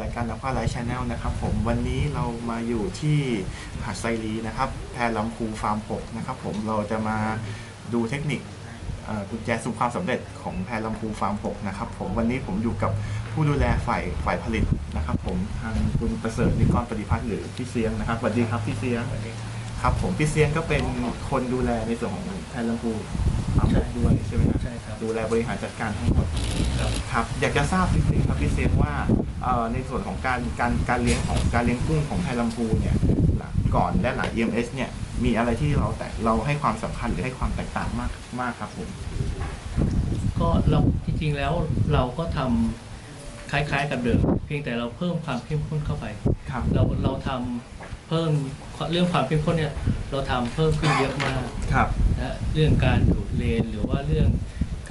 รายการนักว่าไลฟ์ชาแนลนะครับผมวันนี้เรามาอยู่ที่หาดไซรีนะครับแพรลำพูฟาร์ม6นะครับผมเราจะมาดูเทคนิคเอ่อกุญแจสู่ความสำเร็จของแพรลำพูฟาร์ม6นะครับผมวันนี้ผมอยู่กับผู้ดูแลฝ่ายฝ่ายผลิตนะครับผมทางคุณประเสริฐนิกรปฏิพัฒน์หรือพี่เสียงนะครับสวัสดีครับพี่เสียงครับผมพี่เสียงก็เป็นคนดูแลในส่วนของแพรลำพู ฟาร์ม6ด้วยใช่ไหมครับใช่ครับดูแลบริหารจัดการทั้งหมดครับครับอยากจะทราบนิดนึงครับพี่เซนว่าเอ่อในส่วนของการการการเลี้ยงของการเลี้ยงกุ้งของไทยลำพูเนี่ยหลังก่อนและหลัง EMS เนี่ยมีอะไรที่เราแต่เราให้ความสำคัญหรือให้ความแตกต่างมากมากครับผมก็เราจริงๆแล้วเราก็ทำคล้ายๆกับเดิมเพียงแต่เราเพิ่มความเข้มข้นเข้าไปครับเราเราทำเพิ่มเรื่องความเข้มข้นเนี่ยเราทำเพิ่มขึ้นเยอะมากครับ นะเรื่องการดูดเลนหรือว่าเรื่อง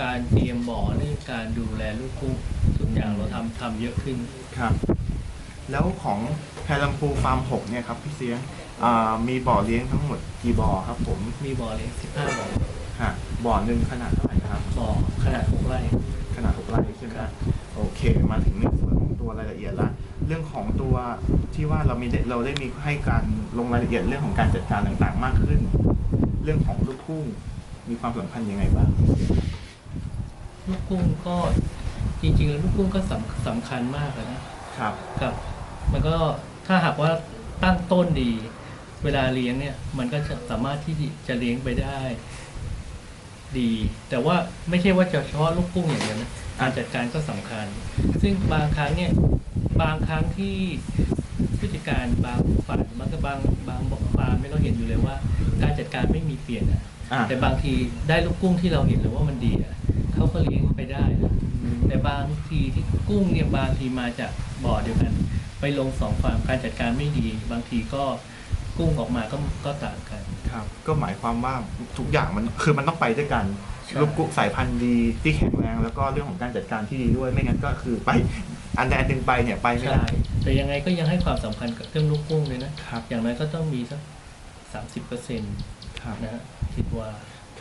การเตรียมบ่อเรื่องการดูแลลูกกุ้งส่วนอย่างเราทำทำเยอะขึ้น ครับ แล้วของไทยลำพูฟาร์ม6เนี่ยครับพี่เสียงอ่ามีบ่อเลี้ยงทั้งหมดกี่บ่อครับผมมีบ่อเล็ก15บ่อฮะบ่อหนึ่งขนาดเท่าไหร่นะครับ บ่อขนาด6ไร่ ขนาด6ไร่ใช่ไหมครับโอเค มาถึงในส่วนของตัวรายละเอียดละ เรื่องของตัวที่ว่าเรามีได้เราได้มีให้การลงรายละเอียดเรื่องของการจัดการต่างๆ มากขึ้น เรื่องของลูกกุ้งมีความสำคัญยังไงบ้าง ลูกกุ้งก็จริงๆแล้วลูกกุ้งก็สำสำคัญมากอะนะครับครับ มันก็ถ้าหากว่าตั้งต้นดี เวลาเลี้ยงเนี่ย มันก็จะสามารถที่จะเลี้ยงไปได้ ดี แต่ว่าไม่ใช่ว่าจะเฉพาะลูกกุ้งอย่างเดียวนะการจัดการก็สำคัญ ซึ่งบางครั้งเนี่ยบางครั้งที่ ผู้จัดการบางฝ่ายมันก็บางบางบอกฟาร์มไม่เราเห็นอยู่เลยว่า การจัดการไม่มีเปลี่ยนอะอ่า แต่บางทีได้ลูกกุ้งที่เราเห็นเลยว่ามันดีอะเขาก็เลี้ยงไปได้นะแต่บางทีที่กุ้งเนี่ยบางทีมาจากบ่อเดียวกัน ไปลงสองฟาร์มการจัดการไม่ดี บางทีก็กุ้งออกมาก็ก็ต่างกัน ครับ ก็หมายความว่าทุกอย่างมันคือมันต้องไปด้วยกันใช่ ลูกกุ้งสายพันธุ์ดีที่แข็งแรงแล้วก็เรื่องของการจัดการที่ดีด้วยไม่งั้นก็คือไปอันใดอันหนึ่งไปเนี่ยไปไม่ใช่ได้ แต่ยังไงก็ยังให้ความสำคัญกับเรื่องลูกกุ้งเลยนะครับ อย่างน้อยก็ต้องมีสักสามสิบเปอร์เซ็นต์ครับนะฮะคิดว่า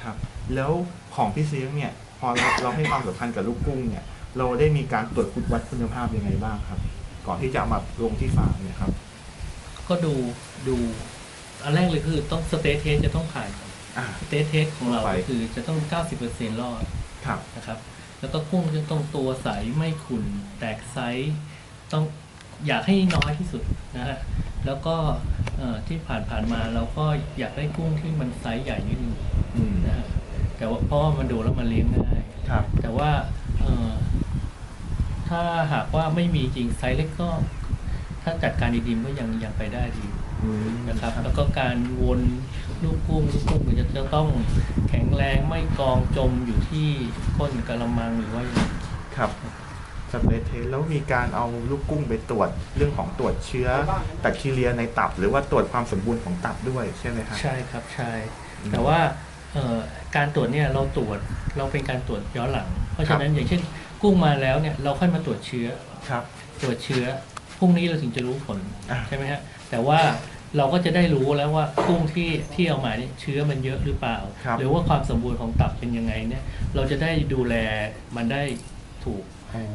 ครับ แล้วของพี่เซียงเนี่ย พอเราเราให้ความสำคัญกับลูกกุ้งเนี่ย เราได้มีการตรวจคุณวัดคุณภาพยังไงบ้างครับ ก่อนที่จะเอามาลงที่ฟาร์มเนี่ยครับ ก็ดูดูอันแรกเลยคือต้องสเตทเทสจะต้องผ่านก่อนอ่าสเตทเทสของเราไปคือจะต้อง 90%รอดครับนะครับ แล้วก็กุ้งจะต้องตัวใสไม่ขุ่นแตกไซส์ต้อง อยากให้น้อยที่สุดนะฮะแล้วก็เอ่อที่ผ่านผ่านมาเราก็อยากได้กุ้งที่มันไซส์ใหญ่นิดนึงอืมนะฮะแต่ว่าเพราะว่ามันดูแล้วมันเลี้ยงง่ายครับแต่ว่าเอ่อถ้าหากว่าไม่มีจริงไซส์เล็กก็ ถ้าจัดการดีๆก็ยังยังไปได้ดีอืมนะครับ แล้วก็การวนลูกกุ้งลูกกุ้งมันจะจะต้องแข็งแรงไม่กองจมอยู่ที่ก้นกระมังหรือว่าอย่างครับ สเปซเทสแล้วมีการเอาลูกกุ้งไปตรวจเรื่องของตรวจเชื้อแบคทีเรียในตับ หรือว่าตรวจความสมบูรณ์ของตับด้วยใช่ไหมครับใช่ครับใช่อืมแต่ว่าเอ่อการตรวจเนี่ยเราตรวจเราเป็นการตรวจย้อนหลัง เพราะฉะนั้นอย่างเช่นกุ้งมาแล้วเนี่ยเราค่อยมาตรวจเชื้อครับ ตรวจเชื้อพรุ่งนี้เราถึงจะรู้ผลอะใช่ไหมฮะแต่ว่าเราก็จะได้รู้แล้วว่ากุ้งที่ที่เอามาเนี่ยเชื้อมันเยอะหรือเปล่าครับหรือว่าความสมบูรณ์ของตับเป็นยังไงเนี่ย เราจะได้ดูแลมันได้ถูก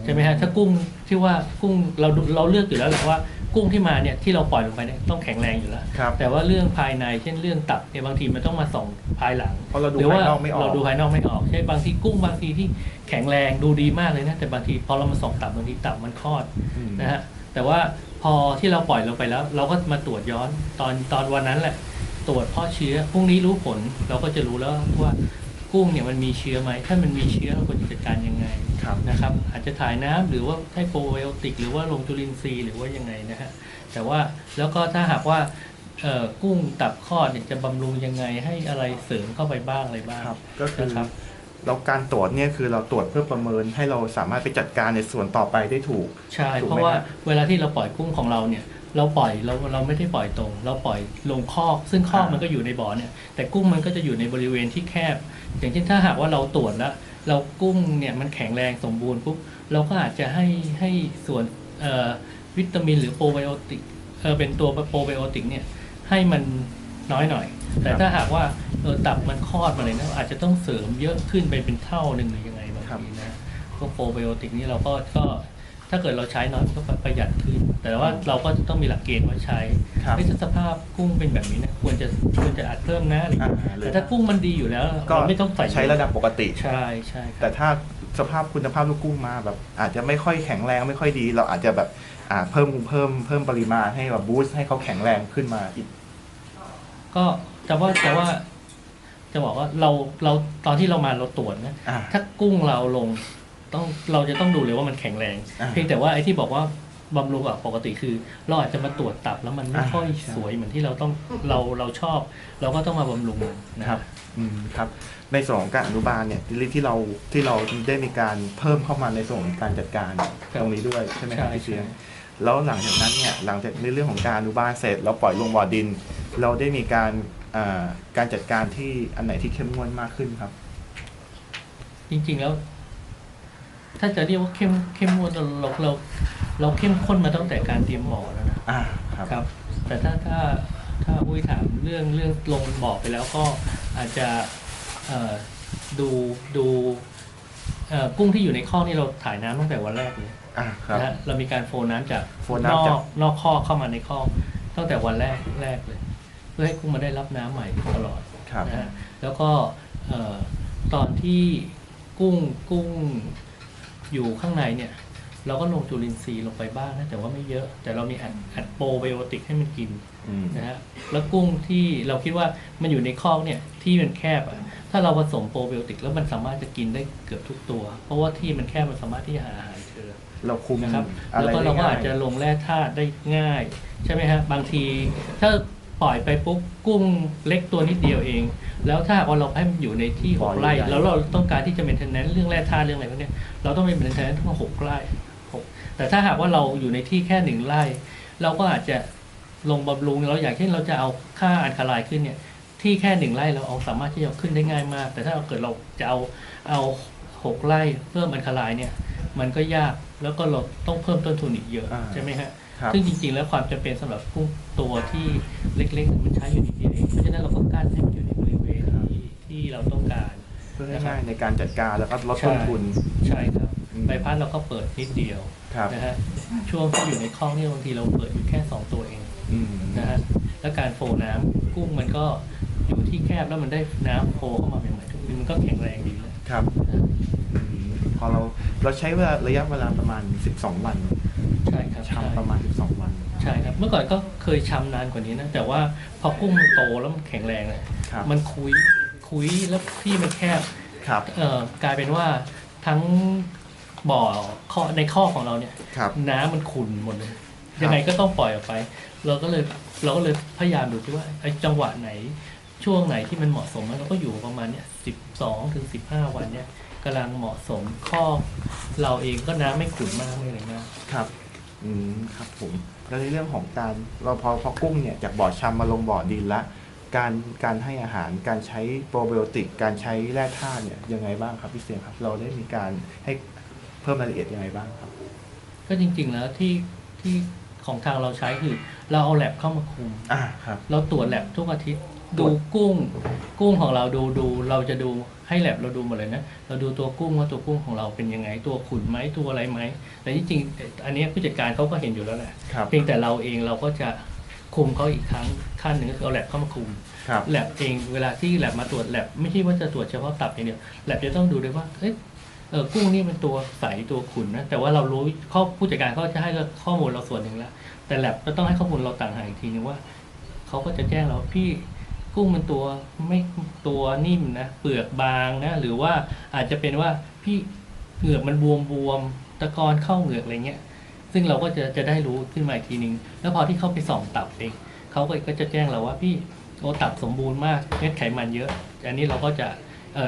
ใช่ไหมฮะถ้ากุ้งที่ว่ากุ้งเราดูเราเลือกอยู่แล้วแหละว่ากุ้งที่มาเนี่ยที่เราปล่อยลงไปเนี่ยต้องแข็งแรงอยู่แล้วครับแต่ว่าเรื่องภายในเช่นเรื่องตับเนี่ยบางทีมันต้องมาส่องภายหลังเพราะเราดูหรือภาว่ายนอกไม่ออกเราดูภายนอกไม่ออกใช่บางทีกุ้งบางทีที่แข็งแรงดูดีมากเลยนะแต่บางทีพอเรามาส่องตับบางทีตับมันคลอดอืมนะฮะแต่ว่าพอที่เราปล่อยลงไปแล้ว เราก็มาตรวจย้อนตอนตอนวันนั้นแหละ ตรวจเพราะเชื้อพรุ่งนี้รู้ผลเราก็จะรู้แล้วว่ากุ้งเนี่ยมันมีเชื้อไหมถ้ามันมีเชื้อเราควรจะจัดการยังไงครับ นะครับอาจจะถ่ายน้ำหรือว่าให้โปรไบโอติก หรือว่าลงจุลินทรีย์หรือว่ายังไงนะฮะแต่ว่าแล้วก็ถ้าหากว่าเอ่อกุ้งตับคลอดเนี่ยจะบำรุงยังไงให้อะไรเสริมเข้าไปบ้างอะไรบ้างครับก็คือนะครับเราการตรวจเนี่ยคือเราตรวจเพื่อประเมินให้เราสามารถไปจัดการในส่วนต่อไปได้ถูกใช่ถูกไหมเพราะว่าฮะเวลาที่เราปล่อยกุ้งของเราเนี่ย เราปล่อยเราเราไม่ได้ปล่อยตรง เราปล่อยลงคอก ซึ่งคอกมันก็อยู่ในบ่อเนี่ยแต่กุ้งมันก็จะอยู่ในบริเวณที่แคบ อย่างเช่นถ้าหากว่าเราตรวจแล้ว เรากุ้งเนี่ยมันแข็งแรงสมบูรณ์ปุ๊บเราก็อาจจะให้ให้ส่วนเอ่อวิตามินหรือโปรไบโอติกเออเป็นตัวโปรไบโอติกเนี่ยให้มันน้อยหน่อย แต่ถ้าหากว่าเออตับมันคลอดมาเลยนะอาจจะต้องเสริมเยอะขึ้นไปเป็นเท่าหนึ่งหรือยังไงบางครับทีนะพวกโปรไบโอติกนี่เราก็ก็ ถ้าเกิดเราใช้น้อยก็ประหยัดขึ้น แต่ว่าเราก็จะต้องมีหลักเกณฑ์ไว้ใช้ครับเฮ้ยถ้าสภาพกุ้งเป็นแบบนี้นะควรจะควรจะอัดเพิ่มนะอะไรอย่างเงี้ยอ่าหรือแต่ถ้ากุ้งมันดีอยู่แล้วก็เราไม่ต้องใส่ใช้ระดับปกติใช่ใช่ครับแต่ถ้าสภาพคุณภาพลูกกุ้งมาแบบ อาจจะไม่ค่อยแข็งแรงไม่ค่อยดี เราอาจจะแบบอ่าเพิ่มเพิ่มเพิ่มปริมาณให้แบบบูสต์ให้เขาแข็งแรงขึ้นมาอีก ก็แต่ว่าแต่ว่าจะบอกว่าเราเราตอนที่เรามาเราตรวจนะอ่าถ้ากุ้งเราลง ต้องเราจะต้องดูเลยว่ามันแข็งแรง อ่า เพียงแต่ว่าไอ้ที่บอกว่าบำรุงอะปกติคือ เราอาจจะมาตรวจตับแล้วมันไม่อ่าค่อยใช่สวยเหมือนที่เราต้องเราเราชอบ เราก็ต้องมาบำรุงมันนะครับอืมครับ ในส่วนของการอนุบาลเนี่ยที่ที่เราที่เราได้มีการเพิ่มเข้ามาในส่วนของการจัดการตรงนี้ด้วยใช่ไหมครับพี่เชียงแล้วหลังจากนั้นเนี่ยหลังจากในเรื่องของการอนุบาลเสร็จเราปล่อยลงบ่อดิน เราได้มีการอ่าการจัดการที่อันไหนที่เข้มงวดมากขึ้นครับ จริงๆแล้ว ถ้าจะเรียกว่าเข้มเข้มงวดเราเราเราเราเข้มข้นมาตั้งแต่การเตรียมบ่อแล้วนะอ่าครับครับ แต่ถ้าถ้าถ้าอุ้ยถามเรื่องเรื่องลงบ่อไปแล้วก็อาจจะเอ่อดูดูเอ่อกุ้งที่อยู่ในข้อกนี่เราถ่ายน้ำตั้งแต่วันแรกเลยอ่าครับนะฮะเรามีการโฟนน้ำจากโฟนนน้ำอจากกนอกข้อกเข้ามาในข้อกตั้งแต่วันแรกแรกเลย เพื่อให้กุ้งมาได้รับน้ำใหม่ตลอดครับนะฮะแล้วก็เอ่อตอนที่กุ้งกุ้ง อยู่ข้างในเนี่ยเราก็ลงจุลินทรีย์ลงไปบ้างนะแต่ว่าไม่เยอะ แต่เรามีอัดอัดโปรไบโอติกให้มันกินอืมนะฮะแล้วกุ้งที่เราคิดว่ามันอยู่ในคอกเนี่ยที่มันแคบอะถ้าเราผสมโปรไบโอติกแล้วมันสามารถจะกินได้เกือบทุกตัว เพราะว่าที่มันแคบมันสามารถที่จะหาอาหารเจอเราคุมนะครับอะไรแล้วก็ได้เราก็ง่ายอาจจะลงแร่ธาตุได้ง่าย ใช่ไหมฮะบางที ถ้าปล่อยไปปุ๊บกุ้งเล็กตัวนิดเดียวเอง แล้วถ้าหากว่าเราให้มันอยู่ในที่หกไร่แล้วเราต้องการที่จะเป็นเทนแนนเรื่องแร่ธาตุเรื่องอะไรพวกเนี้ย เราต้องเป็นเทนแนนทั้งหกไร่หกแต่ถ้าหากว่าเราอยู่ในที่แค่หนึ่งไร่ เราก็อาจจะลงบำรุงเราอยากเช่นเราจะเอาค่าอันคาไลขึ้นเนี่ย ที่แค่หนึ่งไร่เราเอาสามารถที่จะขึ้นได้ง่ายมาก แต่ถ้าเราเกิดเราจะเอาเอาหกไร่เพิ่มอันคาไลเนี่ย มันก็ยากแล้วก็เราต้องเพิ่มต้นทุนอีกเยอะอ่าใช่ไหมฮะครับซึ่งจริงๆ แล้วความจำเป็นสำหรับกุ้งตัวที่เล็กๆ มันใช้อยู่นิดเดียวเองเพราะฉะนั้นเราก็กั้นให้มันอยู่ในบริเวณที่ที่เราต้องการเพื่อให้ง่ายในการจัดการแล้วก็ลดต้นทุนใช่ครับอืมใบพัดเราก็เปิดนิดเดียวครับนะฮะช่วงที่อยู่ในคลองเนี่ยบางทีเราเปิดอยู่แค่สองตัวเองอืมนะฮะแล้วการโฟน้ำกุ้งมันก็อยู่ที่แคบแล้วมันได้น้ำโฟเข้ามาใหม่ๆทุกทีมันก็แข็งแรงดีนะครับนะอืมพอเราเราใช้เวลาระยะเวลาประมาณ 12 วันใช่ครับใช่ชำประมาณ 12 วันใช่ครับ เมื่อก่อนก็เคยชำนานกว่านี้นะ แต่ว่าพอกุ้งมันโตแล้วมันแข็งแรงเลยครับมันคุย คุยแล้วที่มันแคบครับเอ่อกลายเป็นว่าทั้งบ่อข้อในข้อของเราเนี่ย ครับ น้ำมันขุ่นหมดเลย ครับ ยังไงก็ต้องปล่อยออกไป เราก็เลยเราก็เลยพยายามดูที่ว่าไอ้จังหวะไหนช่วงไหนที่มันเหมาะสมเราก็อยู่ประมาณเนี่ยสิบสองถึงสิบห้าวันเนี่ยกำลังเหมาะสมข้อเราเองก็น้ำไม่ขุ่นมากไม่อะไรมาก ครับ อืม ครับผม แล้วในเรื่องของการ เราพอพอกุ้งเนี่ยจากบ่อชำมาลงบ่อดินละ การการให้อาหารการใช้โปรไบโอติก การใช้แร่ธาตุเนี่ยยังไงบ้างครับพี่เสียงครับ เราได้มีการให้เพิ่มรายละเอียดยังไงบ้างครับ ก็จริง ๆ แล้วที่ที่ของทางเราใช้คือ เราเอาแลบเข้ามาคุมอ่าครับ เราตรวจแลบทุกอาทิตย์ตรดูวจกุ้ง กุ้งของเราดูดู เราจะดูให้แลบเราดูหมดเลยนะเราดูตัวกุ้งว่าตัวกุ้งของเราเป็นยังไง ตัวขุ่นไหมตัวอะไรไหมแต่ที่จริงๆอันเนี้ยผู้จัดการเขาก็เห็นอยู่แล้วแหละครับ เพียงแต่เราเองเราก็จะ คุมเขาอีกครั้งขั้นหนึ่งก็คือเอาแลบเข้ามาคุมครับแลบเองเวลาที่แลบมาตรวจแลบไม่ใช่ว่าจะตรวจเฉพาะตับอย่างเดียวแลบจะต้องดูด้วยว่าเอ้ยเออกุ้งนี่เป็นตัวใสตัวขุ่นนะแต่ว่าเรารู้ข้อผู้จัดการเขาจะให้ข้อมูลเราส่วนหนึ่งแล้วแต่แลบก็ต้องให้ข้อมูลเราต่างหากอีกทีนึงว่าเขาก็จะแจ้งเราว่าพี่กุ้งมันตัวไม่ตัวนิ่มนะเปลือกบางนะหรือว่าอาจจะเป็นว่าพี่เหงือกมันบวมบวมๆตะกอนเข้าเหงือกอะไรเงี้ย ซึ่งเราก็จะจะได้รู้ขึ้นมาอีกทีนึง แล้วพอที่เขาไปส่องตับเองเขาก็ก็จะแจ้งเราว่าพี่โอตับสมบูรณ์มากเม็ดไขมันเยอะ อันนี้เราก็จะ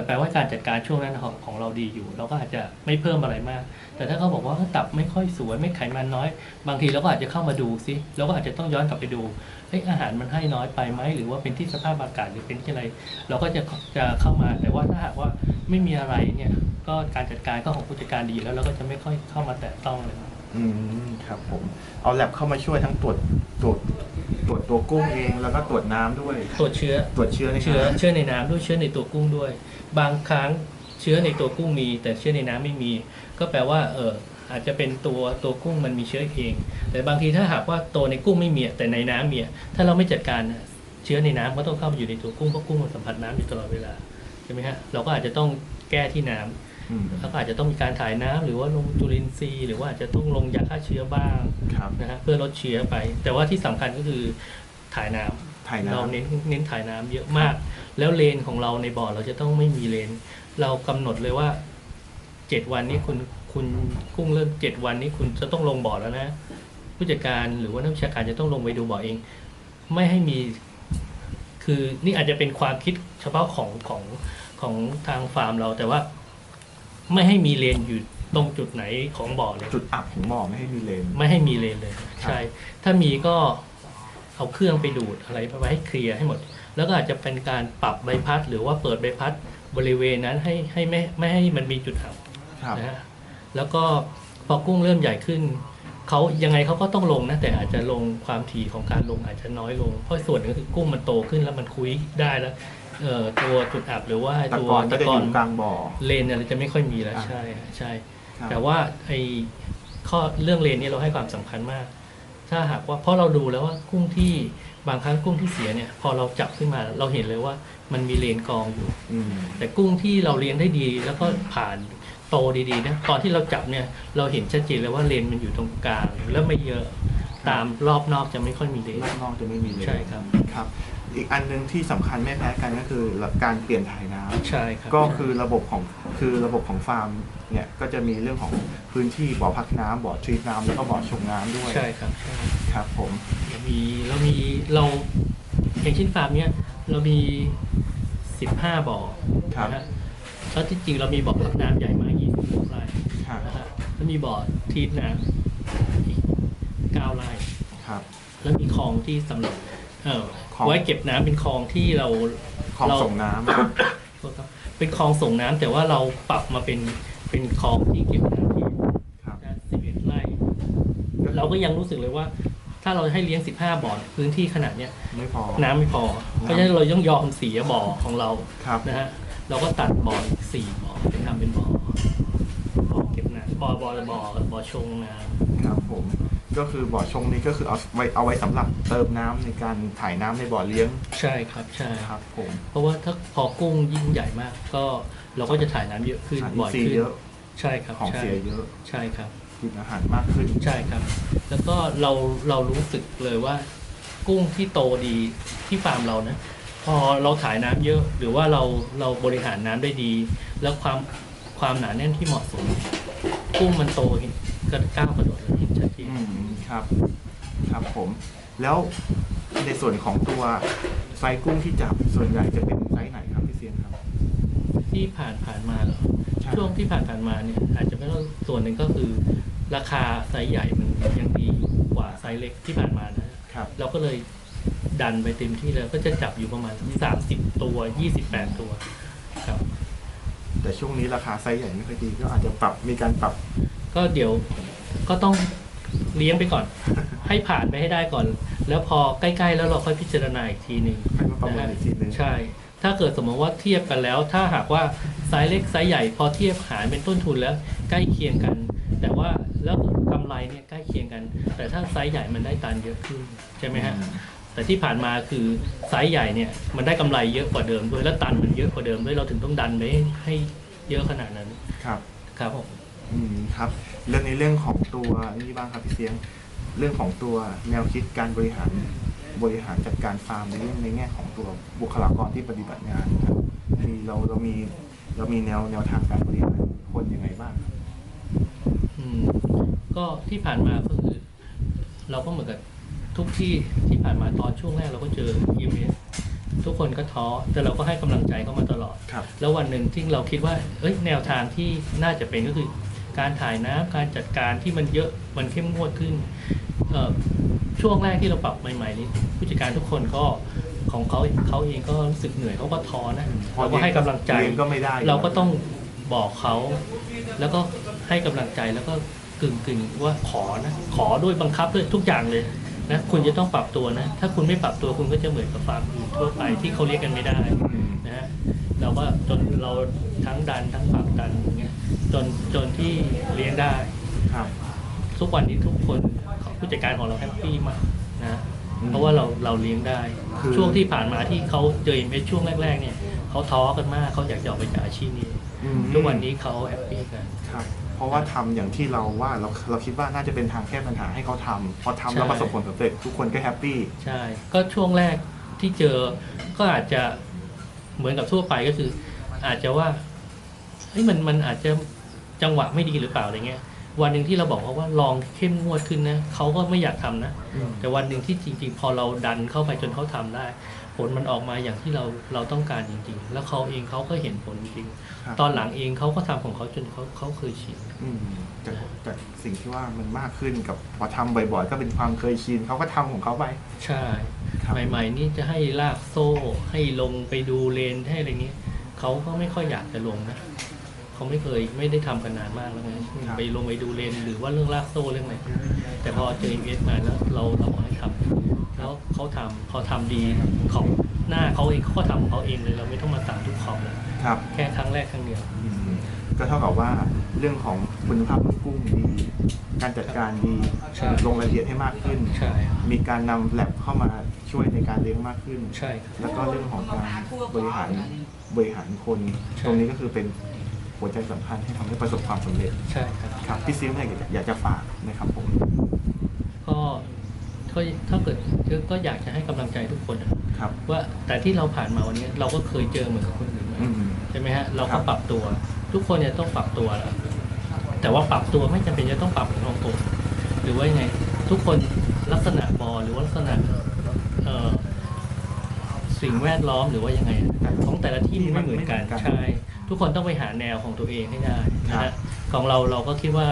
แปลว่าการจัดการช่วงนั้นของของเราดีอยู่ เราก็อาจจะไม่เพิ่มอะไรมาก แต่ถ้าเขาบอกว่าตับไม่ค่อยสวยเม็ดไขมันน้อย บางทีเราก็อาจจะเข้ามาดูซิเราก็อาจจะต้องย้อนกลับไปดูเฮ้ยอาหารมันให้น้อยไปไหมหรือว่าเป็นที่สภาพอากาศหรือเป็นที่อะไร เราก็จะจะเข้ามาแต่ว่าถ้าหากว่าไม่มีอะไรเนี่ยก็การจัดการก็ของผู้จัดการดีแล้วเราก็จะไม่ค่อยเข้ามาแตะต้องเลย อืมครับผมเอาแลบเข้ามาช่วยทั้งตรวจตรวจตรวจตัวกุ้งเองแล้วก็ตรวจน้ำด้วย ตรวจเชื้อตรวจเชื้อในเชื้อน้ำเชื้อในน้ำด้วยเชื้อในตัวกุ้งด้วย บางครั้งเชื้อในตัวกุ้งมี แต่เชื้อในน้ำไม่มี ก็แปลว่าเอออาจจะเป็นตัวตัวกุ้งมันมีเชื้อเอง แต่บางทีถ้าหากว่าตัวในกุ้งไม่มีอะแต่ในน้ำมีอะถ้าเราไม่จัดการอะเชื้อในน้ำก็ต้องเข้าไปอยู่ในตัวกุ้งเพราะกุ้งมันสัมผัสน้ำอยู่ตลอดเวลาใช่ไหมฮะเราก็อาจจะต้องแก้ที่น้ำอืม แล้วก็อาจจะต้องมีการถ่ายน้ำหรือว่าลงจุลินทรีย์ หรือว่าอาจจะต้องลงยาฆ่าเชื้อบ้างครับนะฮะเพื่อลดเชื้อไป แต่ว่าที่สำคัญก็คือถ่ายน้ำถ่ายเราน้ำเน้นเน้นถ่ายน้ำเยอะมาก แล้วเลนของเราในบ่อเราจะต้องไม่มีเลน เรากำหนดเลยว่าเจ็ดวันนี้คุณคุณกุ้งเริ่มเจ็ดวันนี้คุณจะต้องลงบ่อแล้วนะ ผู้จัดการหรือว่านักวิชาการจะต้องลงไปดูบ่อเอง ไม่ให้มี คือนี่อาจจะเป็นความคิดเฉพาะของของของทางฟาร์มเราแต่ว่า ไม่ให้มีเลนอยู่ตรงจุดไหนของบ่อเลย จุดอับของบ่อไม่ให้มีเลน ไม่ให้มีเลนเลย ใช่ ถ้ามีก็เอาเครื่องไปดูดอะไรไปไว้ให้เคลียร์ให้หมด แล้วก็อาจจะเป็นการปรับใบพัด หรือว่าเปิดใบพัดบริเวณนั้นให้ให้ไม่ไม่ให้มันมีจุดอับครับนะฮะแล้วก็พอกุ้งเริ่มใหญ่ขึ้นเขายังไงเขาก็ต้องลงนะแต่อาจจะลงความถี่ของการลงอาจจะน้อยลง เพราะส่วนหนึงก็คือกุ้งมันโตขึ้นแล้วมันคุยได้แล้วเอ่อ ตัวจุดอับหรือว่าตะตัวกอนก็จะกออนยู่กลางบ่อเลนอะไรจะไม่ค่อยมีแล้วอ่าใช่ใช่ครับแต่ว่าไอ้ข้อเรื่องเลนเนี่ยเราให้ความสำคัญมาก ถ้าหากว่าเพราะเราดูแล้วว่ากุ้งที่บางครั้งกุ้งที่เสียเนี่ย พอเราจับขึ้นมาเราเห็นเลยว่ามันมีเลนกองอยู่อืมแต่กุ้งที่เราเลี้ยงได้ดี แล้วก็ผ่านโตดีๆนะตอนที่เราจับเนี่ยเราเห็นชัดเจนเลยว่าเลนมันอยู่ตรงกลางแล้วไม่เยอะตามรอบนอกจะไม่ค่อยมีเลนรอบนอกจะไม่มีเลนใช่ครับครับ อีกอันหนึงที่สำคัญไม่แพ้กันก็คือการเปลี่ยนถ่ายน้ำ ใช่ครับ ก็คือระบบของคือระบบของฟาร์มเนี่ยก็จะมีเรื่องของพื้นที่บ่อพักน้ำบ่อทรีตน้ำแล้วก็บ่อชงน้ำด้วยใช่ครับใช่ครับผมเรามีเรามีเราอย่างเช่นฟาร์มเนี้ยเรามีสิบห้าบ่อครับนะฮะแล้วที่จริงเรามีบ่อพักน้ำใหญ่มากยี่สิบไร่ครับนะฮะแล้วมีบ่อทีน้ำอีกเก้าไร่ ครับ แล้วมีคลองที่สำหรับเอ่อคลอง ไว้เก็บน้ำเป็นคลองที่เราของเราส่งน้โทษครับเป็นคลองส่งน้ำแต่ว่าเราปรับมาเป็นเป็นคลองที่เก็บน้ำที่ำครับสิบเอ็ดไร่เราก็ยังรู้สึกเลยว่า ถ้าเราให้เลี้ยงสิบห้าบ่อพื้นที่ขนาดเนี้ยไม่พอน้ำไม่พอ เพราะฉะนั้นเราต้องยอมเสียบ่อของเราครับนะฮะเราก็ตัดบ่ออีกสี่บ่อไปทำเป็นบ่อบ่อเก็บน้ำบ่อบ่อบ่อบ่อชงน้ครับผม ก็คือบ่อชงนี้ก็คือเอาไว้เอาไว้สำหรับเติมน้ำในการถ่ายน้ำในบ่อเลี้ยงำใช่ครับใช่ครับผม เพราะว่าถ้าพอกุ้งยิ่งใหญ่มาก ก็เราก็จะถ่ายน้ำเยอะขึ้นอาหารอิบ่นอยทรีย์ขึ้นเยอะใช่ครับของใช่เสียเยอะใช่ครับ กินอาหารมากขึ้น ใช่ครับ แล้วก็เราเรารู้สึกเลยว่า กุ้งที่โตดีที่ฟาร์มเรานะ พอเราถ่ายน้ำเยอะ หรือว่าเราเราบริหารน้ำได้ดี แล้วความความหนาแน่นที่เหมาะสม กุ้งมันโต เห็นกระก้าวกระโดดเลยเห็นชัดเจนอืมครับ ครับผม แล้วในส่วนของตัวไซส์กุ้งที่จับส่วนใหญ่จะเป็นไซส์ไหนครับพี่เซียนครับที่ผ่านผ่านมาเหรอใช่ช่วงที่ผ่านผ่านมาเนี่ยอาจจะไม่ต้องส่วนหนึ่งก็คือ ราคาไซส์ใหญ่มันยังดีกว่าไซส์เล็กที่ผ่านมานะครับ เราก็เลยดันไปเต็มที่เลยก็จะจับอยู่ประมาณสามสิบตัวยี่สิบแปดตัวครับ แต่ช่วงนี้ราคาไซส์ใหญ่ไม่ค่อยดีก็อาจจะปรับมีการปรับ ก็เดี๋ยวก็ต้องเลี้ยงไปก่อน ให้ผ่านไปให้ได้ก่อน แล้วพอใกล้ๆแล้วเราค่อยพิจารณาอีกทีหนึ่งให้มาประเมินอีกทีนึงใช่ ถ้าเกิดสมมติว่าเทียบกันแล้ว ถ้าหากว่าไซส์เล็กไซส์ใหญ่พอเทียบหารเป็นต้นทุนแล้ว ใกล้เคียงกัน แต่ว่าแล้วกำไรเนี่ยใกล้เคียงกัน แต่ถ้าไซส์ใหญ่มันได้ตันเยอะขึ้นใช่ไหมฮะแต่ที่ผ่านมาคือไซส์ใหญ่เนี่ยมันได้กำไรเยอะกว่าเดิมด้วยแล้วตันมันเยอะกว่าเดิมด้วยเราถึงต้องดันไปให้ให้เยอะขนาดนั้นครับครับผมอืม ครับเรื่องในเรื่องของตัวนี่บ้างครับพี่เสียงเรื่องของตัวแนวคิดการบริหารบริหารจัดการฟาร์มในเรื่องในแง่ของตัวบุคลากรที่ปฏิบัติงานครับมีเราเรามีเรามีแนวแนวทางการบริหารคนยังไงบ้างครับอืมก็ที่ผ่านมาก็คือเราก็เหมือนกับทุกที่ที่ผ่านมาตอนช่วงแรกเราก็เจอ EMS ทุกคนก็ท้อแต่เราก็ให้กำลังใจเขามาตลอด ครับ แล้ววันหนึ่งที่เราคิดว่าเอ้ยแนวทางที่น่าจะเป็นก็คือ การถ่ายน้ำการจัดการที่มันเยอะมันเข้มงวดขึ้นเอ่อช่วงแรกที่เราปรับใหม่ๆนี้ผู้จัดการทุกคนก็ของเขาเขาเองก็รู้สึกเหนื่อยเขาก็ท้อนะเราก็ให้กำลังใจเลี้ยงก็ไม่ได้เราก็ต้องบอกเขาแล้วก็ให้กำลังใจแล้วก็กึ่งกึ่งๆว่าขอนะขอด้วยบังคับด้วยทุกอย่างเลยนะคุณจะต้องปรับตัวนะ ถ้าคุณไม่ปรับตัวคุณก็จะเหมือนกับฟาร์มอื่นทั่วไปที่เขาเรียกกันไม่ได้อืมนะฮะเราก็จนเราทั้งดันทั้งผลักดันอย่างเงี้ย จนจนที่เลี้ยงได้ ครับ ทุกวันนี้ทุกคนผู้จัดการของเราแฮปปี้มากนะอืมเพราะว่าเราเราเลี้ยงได้ คือ ช่วงที่ผ่านมาที่เขาเจอเอช่วงแรก ๆ เนี่ยเขาท้อกันมากเขาอยากจะออกไปจากอาชีพนี้ อืมทุกวันนี้เขาแฮปปี้กัน ครับ เพราะว่าทำอย่างที่เราว่าเราเราคิดว่าน่าจะเป็นทางแก้ปัญหาให้เขาทำพอทำแล้วใช่ ประสบผลสำเร็จทุกคนก็แฮปปี้ ใช่ ก็ช่วงแรกที่เจอ ก็อาจจะเหมือนกับทั่วไปก็คือ อาจจะว่าเฮ้ยมันมันอาจจะ จังหวะไม่ดีหรือเปล่าอะไรเงี้ยวันหนึ่งที่เราบอกเขาว่าลองเข้มงวดขึ้นนะเขาก็ไม่อยากทำนะอืมแต่วันหนึ่งที่จริง ๆ พอเราดันเข้าไปจนเขาทำได้ ผลมันออกมาอย่างที่เราเราต้องการจริง ๆ แล้วเขาเองเขาก็เห็นผลจริงครับๆตอนหลังเองเขาก็ทำของเขาจนเขาเขาเคยชินอืมจากจากสิ่งที่ว่ามันมากขึ้นกับพอทำบ่อยๆ ก็เป็นความเคยชินเขาก็ทำของเขาไป ใช่ครับใหม่ๆนี่จะให้ลากโซ่ให้ลงไปดูเลนให้อะไรเงี้ยเขาก็ไม่ค่อยอยากจะลงนะ เขาไม่เคยไม่ได้ทำกันนานมากแล้วไงไปลงไปดูเลนหรือว่าเรื่องลากโซ่เรื่องอะไรแต่พอเจอเอสมาแล้วเราเราบอกให้ทำแล้วเขาทำพอทำดีของหน้าเขาเองเขาก็ทำของเขาเองเลยเราไม่ต้องมาสั่งทุกคอมเลยครับ แค่ครั้งแรกครั้งเดียวอืมก็เท่ากับว่าเรื่องของคุณภาพของกุ้งดีการจัดการดีใช่ลงรายละเอียดให้มากขึ้นใช่ครับมีการนำแลบเข้ามาช่วยในการเลี้ยงมากขึ้นใช่ครับแล้วก็เรื่องของการบริหารบริหารคนใช่ตรงนี้ก็คือเป็น หัวใจสำคัญให้ทำให้ประสบความสำเร็จใช่ครับ ครับพี่ซิมเนี่ยอยากจะอยากจะฝากนะครับผม ก็ก็ถ้าเกิดก็อยากจะให้กำลังใจทุกคนนะครับ ว่าแต่ที่เราผ่านมาวันนี้เราก็เคยเจอเหมือนกับคนอื่นมาอืม ใช่ไหมฮะเราครัก็บ ปรับตัว ทุกคนเนี่ยต้องปรับตัวแหละแต่ว่าปรับตัวไม่จำเป็นจะต้องปรับเหมือนของผมหรือว่ายังไงทุกคนลักษณะบอหรือว่าลักษณะเอ่อสิ่งแวดล้อมหรือว่ายังไง ของแต่ละที่มันไม่เหมือนกันใช่ ทุกคนต้องไปหาแนวของตัวเองให้ได้นะฮะของเราเราก็คิดว่า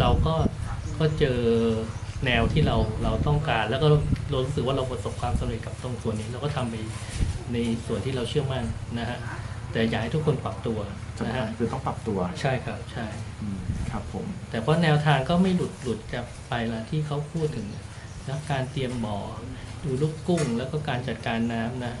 เราก็ก็เจอแนวที่เราเราต้องการ แล้วก็เรารู้สึกว่าเราประสบความสำเร็จกับตรงส่วนนี้ เราก็ทำไปในส่วนที่เราเชื่อมั่นนะฮะแต่อยากให้ทุกคนปรับตัวสำนะคัญฮะคือต้องปรับตัวใช่ครับใช่อืมครับผมแต่ว่าแนวทางก็ไม่หลุดหลุดจากไปละที่เขาพูดถึงนะการเตรียมบ่อดูลูกกุ้ง แล้วก็การจัดการน้ำนะ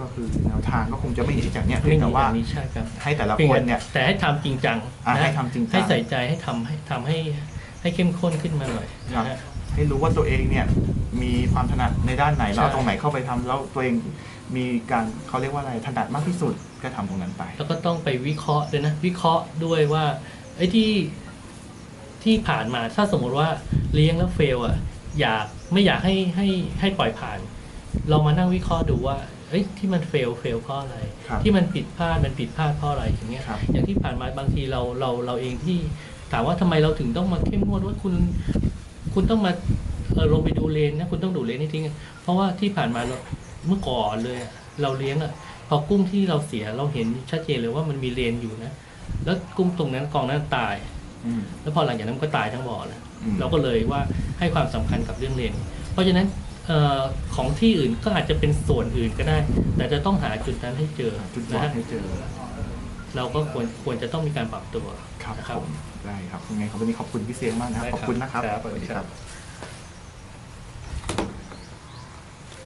ก็คือแนวทางก็คงจะไม่หนีจากเนี้ยไม่เพียงมีแต่แบว่าบนี้ใช่ครับให้แต่ละพียงคนเนี่ยแต่ให้ทำจริงจังอะนะให้ทำจริงจังให้ใส่ใจให้ทำให้ทำให้ให้เข้มข้นขึ้นมาหน่อยครับนะฮะให้รู้ว่าตัวเองเนี่ยมีความถนัดในด้านไหนแล้วเอาใช่ตรงไหนเข้าไปทำแล้วตัวเองมีการเขาเรียกว่าอะไรถนัดมากที่สุดก็ทำตรงนั้นไป แล้วก็ต้องไปวิเคราะห์ด้วยนะวิเคราะห์ด้วยว่าไอ้ที่ที่ผ่านมาถ้าสมมติว่าเลี้ยงแล้วเฟลอะอยากไม่อยากให้ให้ให้ปล่อยผ่าน เรามานั่งวิเคราะห์ดูว่า เอ้ยที่มันเฟลเฟลเพราะอะไร ครับที่มันผิดพลาดมันผิดพลาดเพราะอะไรอย่างเงี้ยครับอย่างที่ผ่านมาบางทีเราเราเราเองที่ถามว่าทำไมเราถึงต้องมาเข้มงวดว่าคุณ คุณต้องมาเออลงไปดูเลนนะคุณต้องดูเลนให้ทิ้งเพราะว่าที่ผ่านมาเราเมื่อก่อนเลยอะเราเลี้ยงอะพอกุ้งที่เราเสียเราเห็นชัดเจนเลยว่ามันมีเลนอยู่นะ แล้วกุ้งตรงนั้นกองนั้นตาย อืม แล้วพอหลังจากนั้นมันก็ตายทั้งบ่อแล้วอืม เราก็เลยว่าให้ความสำคัญกับเรื่องเลน เพราะฉะนั้นเออ ของที่อื่นก็อาจจะเป็นส่วนอื่นก็ได้ แต่จะต้องหาจุดนั้นให้เจอจุดบอนะดฮะให้เจอ เราก็ควรควรจะต้องมีการปรับตัวครับนะผมได้ครับยังไงครับวันนี้ขอบคุณพี่เสียงมากนะครับได้ขครับอบคุณนะครับครับสวัสดีครับ